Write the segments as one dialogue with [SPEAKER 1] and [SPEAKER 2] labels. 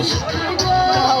[SPEAKER 1] Hola,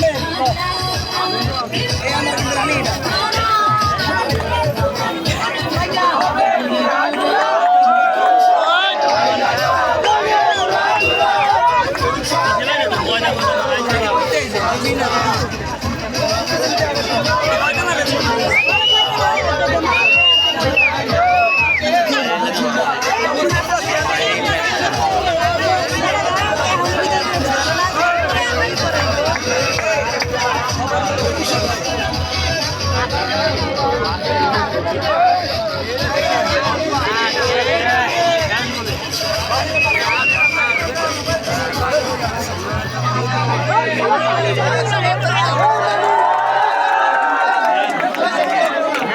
[SPEAKER 1] Amen. Amen.